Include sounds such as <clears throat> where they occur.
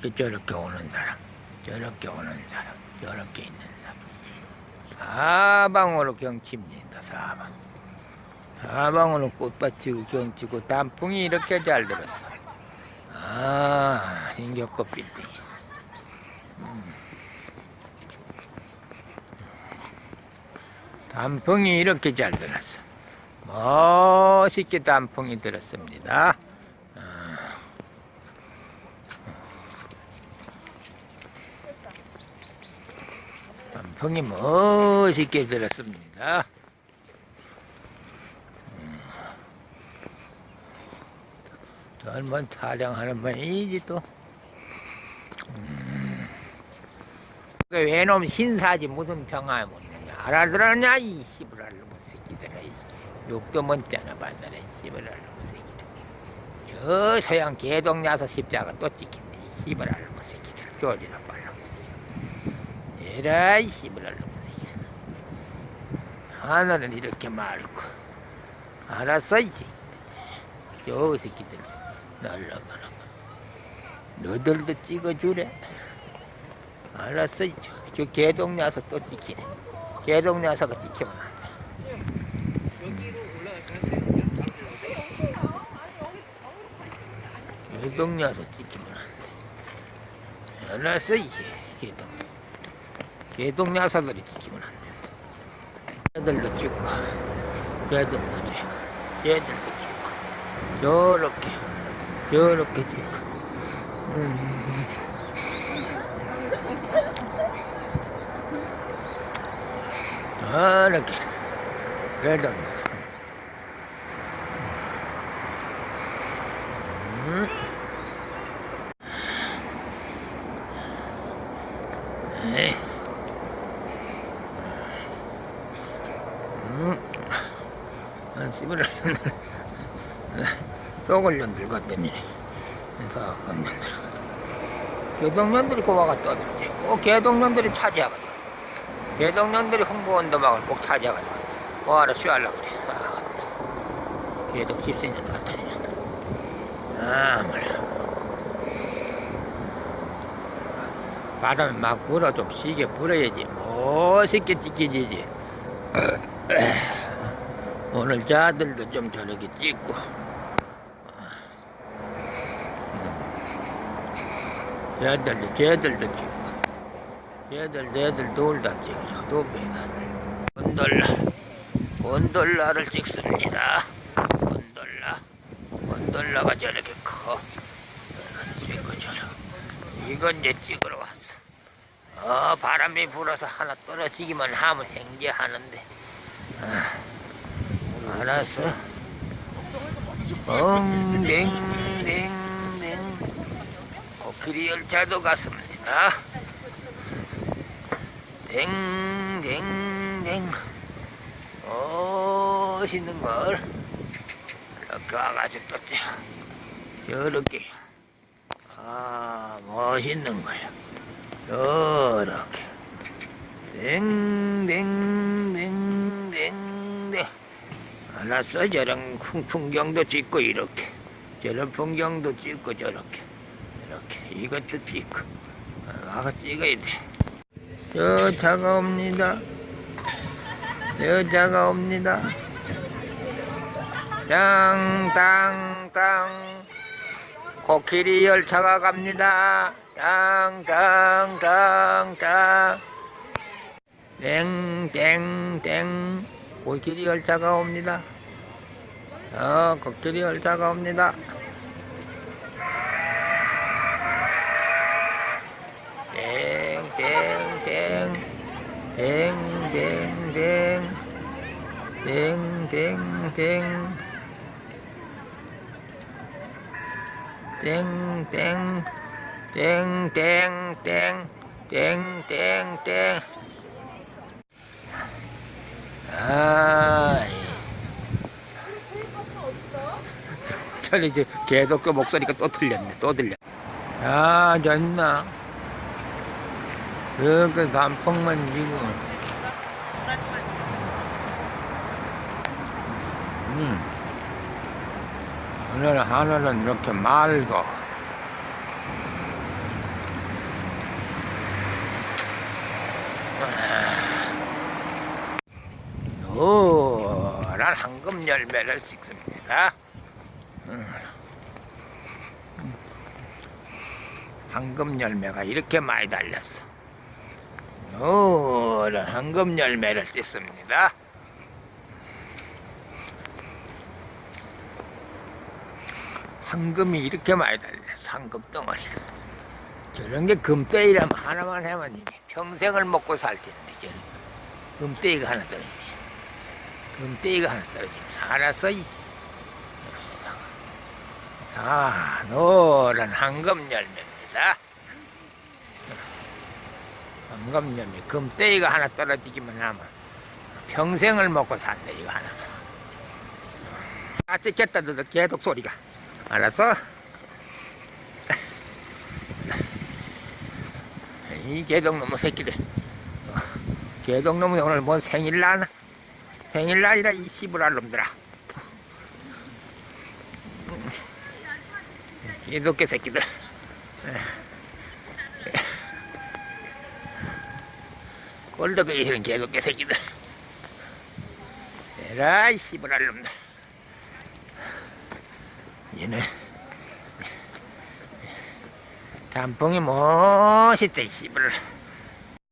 저렇게 저렇게 오는 사람, 저렇게 오는 사람, 저렇게 있는 사람. 사방으로 경치입니다, 사방. 사방으로 꽃밭이고 경치고 단풍이 이렇게 잘 들었어. 아, 인격꽃 빌딩. 음. 단풍이 이렇게 잘 들었어. 멋있게 단풍이 들었습니다. 아. 단풍이 멋있게 들었습니다. 음. 젊은 촬영하는 분이지 또. 음. 그 외놈 신사지 무슨 평화에 묻느냐 알아들었냐 이 씨부랄 놈의 새끼들아 이 욕도 못잖아 반달에 씨부랄 놈의 새끼들 저 서양 개동야서 십자가 또 찍힌다 이 씨부랄 놈의 새끼들 조지나 빨라 에라 이 씨부랄 놈의 새끼들 하늘은 이렇게 맑고 알았어 이 새끼들 저 새끼들 날라가는 거 너들도 찍어주래 알았어, 저, 저 개동야서 또 찍히네. 개동야서가 찍히면 안 돼. 여기로 올라갈까요? 개동야서 찍히면 안 돼. 알았어, 이제, 개동. 개동야서들이 찍히면 안 돼. 애들도 찍고, 얘들도 찍고, 얘들도 찍고, 요렇게, 요렇게 찍고. 음. 저렇게 그래도 음. 에이. 음. 아, 씨발 썩을 년들 같다니 썩은 년들 개동년들이 고와가 떠들지 꼭 개동년들이 차지하거든. 개동년들이 홍보원도막을 꼭 찾아가지고 뭐하러 쉬하려고 그래. 아, 개동 14년 같으냐 아 뭐야 바람 막 불어 좀 시게 불어야지. 멋있게 찍히지 <clears throat> 오늘 자들도 좀 저렇게 찍고. 쟤들도 쟤들도 찍고. 얘들 얘들 돌다 찍죠 도배가. 곤돌라. 곤돌라를 찍습니다. 곤돌라. 곤돌라가 저렇게 커. 찍고 저렇게 이건 이제 찍으러 왔어. 어 바람이 불어서 하나 떨어지기만 하면 행제하는데. 아, 알았어. 엉댕댕댕. 코끼리 열차도 갔습니다. 댕댕댕. 멋있는 걸. 이렇게 와가지고 또 이렇게. 아 멋있는 거야. 이렇게. 댕댕댕댕댕 알았어 저런 풍- 풍경도 찍고 이렇게 저런 풍경도 찍고 저렇게 이렇게 이것도 찍고 아, 와서 찍어야 돼저 차가 옵니다. 저 차가 옵니다. 땅땅땅 코끼리 열차가 갑니다. 땅땅땅땅 땡땡땡 코끼리 열차가 옵니다. 어, 코끼리 열차가 옵니다. 땡땡땡. 땡땡땡. 땡땡땡. 땡땡. 땡땡땡. 땡땡땡. 아 차라리 이제 계속 그 목소리가 또 들렸네 또 들려 아 좋나? 이렇게 단풍만 지고. 음. 오늘 하늘은 이렇게 맑고 노란 아. 황금 열매를 씻습니다. 음. 황금 열매가 이렇게 많이 달렸어. 노란 황금 열매를 찍습니다. 황금이 이렇게 많이 달렸어. 황금 덩어리가. 저런 게 금떼이라면 하나만 하면 이게 평생을 먹고 살 텐데, 저는. 금떼이가 하나 떨어지면. 금떼이가 하나 떨어지면. 알았어, 이. 자, 노란 황금 열매입니다. 황금 열매. 금떼이가 하나 떨어지기만 하면 평생을 먹고 산다, 이거 하나만. 아, 찍겠다, 너도 계속 소리가. 알았어? <laughs> 이 개동놈의 새끼들. 어, 개동놈이 오늘 뭔 생일날? 생일날이라 이 씨부랄 놈들아. 개독개 새끼들. 꼴도배기 싫은 개독개 새끼들. 에라, 이 씨부랄 놈들. 얘네. 단풍이 멋있다, 이 씨부랄.